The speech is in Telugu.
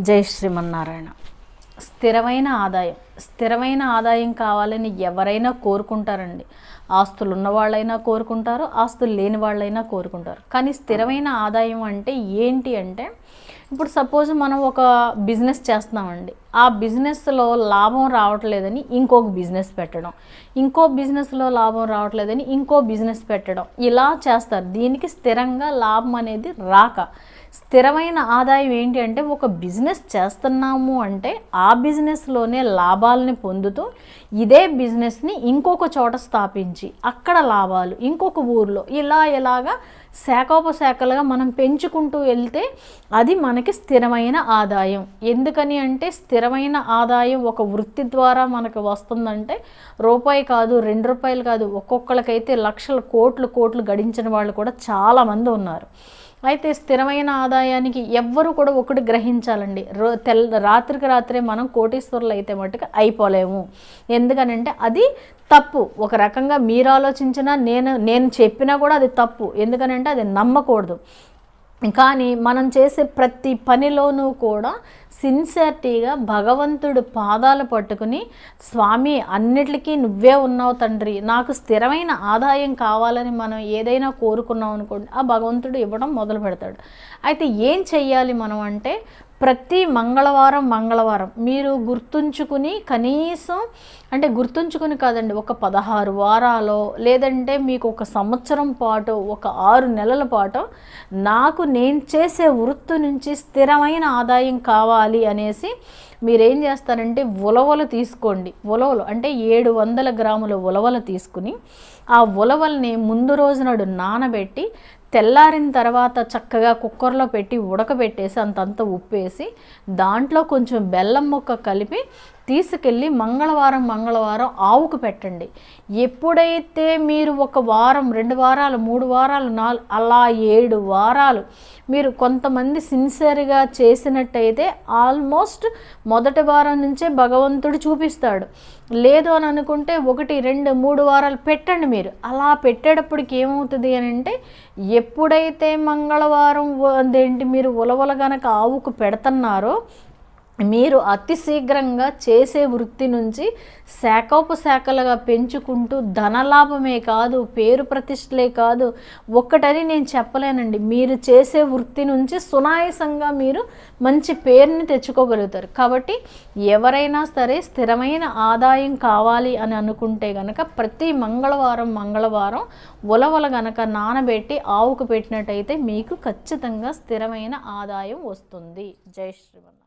జై శ్రీమన్నారాయణ. స్థిరమైన ఆదాయం. స్థిరమైన ఆదాయం కావాలని ఎవరైనా కోరుకుంటారండి. ఆస్తులు ఉన్నవాళ్ళైనా కోరుకుంటారు ఆస్తులు లేని వాళ్ళైనా కోరుకుంటారు. కానీ స్థిరమైన ఆదాయం అంటే ఏంటి అంటే ఇప్పుడు సపోజ్ మనం ఒక బిజినెస్ చేస్తున్నామండి. ఆ బిజినెస్లో లాభం రావట్లేదని ఇంకొక బిజినెస్ పెట్టడం ఇంకో బిజినెస్లో లాభం రావట్లేదని ఇంకో బిజినెస్ పెట్టడం ఇలా చేస్తారు. దీనికి స్థిరంగా లాభం అనేది రాక స్థిరమైన ఆదాయం ఏంటి అంటే ఒక బిజినెస్ చేస్తున్నాము అంటే ఆ బిజినెస్లోనే లాభాలని పొందుతూ ఇదే బిజినెస్ని ఇంకొక చోట స్థాపించి అక్కడ లాభాలు ఇంకొక ఊర్లో ఇలా ఇలాగా శాఖోపశాఖలుగా మనం పెంచుకుంటూ వెళ్తే అది మనకి స్థిరమైన ఆదాయం. ఎందుకని అంటే స్థిర స్థిరమైన ఆదాయం ఒక వృత్తి ద్వారా మనకు వస్తుందంటే రూపాయి కాదు రెండు రూపాయలు కాదు ఒక్కొక్కరికైతే లక్షల కోట్లు కోట్లు గడించిన వాళ్ళు కూడా చాలామంది ఉన్నారు. అయితే స్థిరమైన ఆదాయానికి ఎవ్వరు కూడా ఒకటి గ్రహించాలండి. రో తెల్ రాత్రికి రాత్రే మనం కోటీశ్వరులు అయితే మటుకు అయిపోలేము. ఎందుకనంటే అది తప్పు. ఒక రకంగా మీరు ఆలోచించినా నేను నేను చెప్పినా కూడా అది తప్పు. ఎందుకనంటే అది నమ్మకూడదు. కానీ మనం చేసే ప్రతి పనిలోనూ కూడా సిన్సియర్టీగా భగవంతుడు పాదాలు పట్టుకుని స్వామి అన్నిటికీ నువ్వే ఉన్నావు తండ్రి. నాకు స్థిరమైన ఆదాయం కావాలని మనం ఏదైనా కోరుకున్నాం అనుకోండి ఆ భగవంతుడు ఇవ్వడం మొదలు పెడతాడు అయితే ఏం చెయ్యాలి మనం అంటే ప్రతి మంగళవారం మంగళవారం మీరు గుర్తుంచుకుని కనీసం అంటే గుర్తుంచుకుని కాదండి ఒక పదహారు వారాలో లేదంటే మీకు ఒక సంవత్సరం పాటు ఒక ఆరు నెలల పాటు నాకు నేను చేసే వృత్తి నుంచి స్థిరమైన ఆదాయం కావాలి అనేసి మీరేం చేస్తారంటే ఉలవలు తీసుకోండి. ఉలవలు అంటే ఏడు వందల గ్రాముల ఉలవలు తీసుకుని ఆ ఉలవల్ని ముందు రోజు నాడు నానబెట్టి తెల్లారిన తర్వాత చక్కగా కుక్కర్లో పెట్టి ఉడకబెట్టేసి అంతంత ఉప్పేసి దాంట్లో కొంచెం బెల్లం ముక్క కలిపి తీసుకెళ్ళి మంగళవారం మంగళవారం ఆవుకు పెట్టండి. ఎప్పుడైతే మీరు ఒక వారం రెండు వారాలు మూడు వారాలు నాలుగు అలా ఏడు వారాలు మీరు కొంతమంది సిన్సియర్గా చేసినట్టయితే ఆల్మోస్ట్ మొదటి వారం నుంచే భగవంతుడు చూపిస్తాడు. లేదు అని అనుకుంటే ఒకటి రెండు మూడు వారాలు పెట్టండి మీరు. అలా పెట్టేటప్పటికి ఏమవుతుంది అని అంటే ఎప్పుడైతే మంగళవారం అదేంటి మీరు ఉలవల గనక ఆవుకు పెడుతున్నారో మీరు అతి శీఘ్రంగా చేసే వృత్తి నుంచి శాఖోపశాఖలుగా పెంచుకుంటూ ధనలాభమే కాదు పేరు ప్రతిష్టలే కాదు ఒక్కటని నేను చెప్పలేనండి. మీరు చేసే వృత్తి నుంచి సునాయసంగా మీరు మంచి పేరుని తెచ్చుకోగలుగుతారు. కాబట్టి ఎవరైనా సరే స్థిరమైన ఆదాయం కావాలి అని అనుకుంటే గనక ప్రతి మంగళవారం మంగళవారం ఉలవల గనక నానబెట్టి ఆవుకు పెట్టినట్టయితే మీకు ఖచ్చితంగా స్థిరమైన ఆదాయం వస్తుంది. జై శ్రీమన్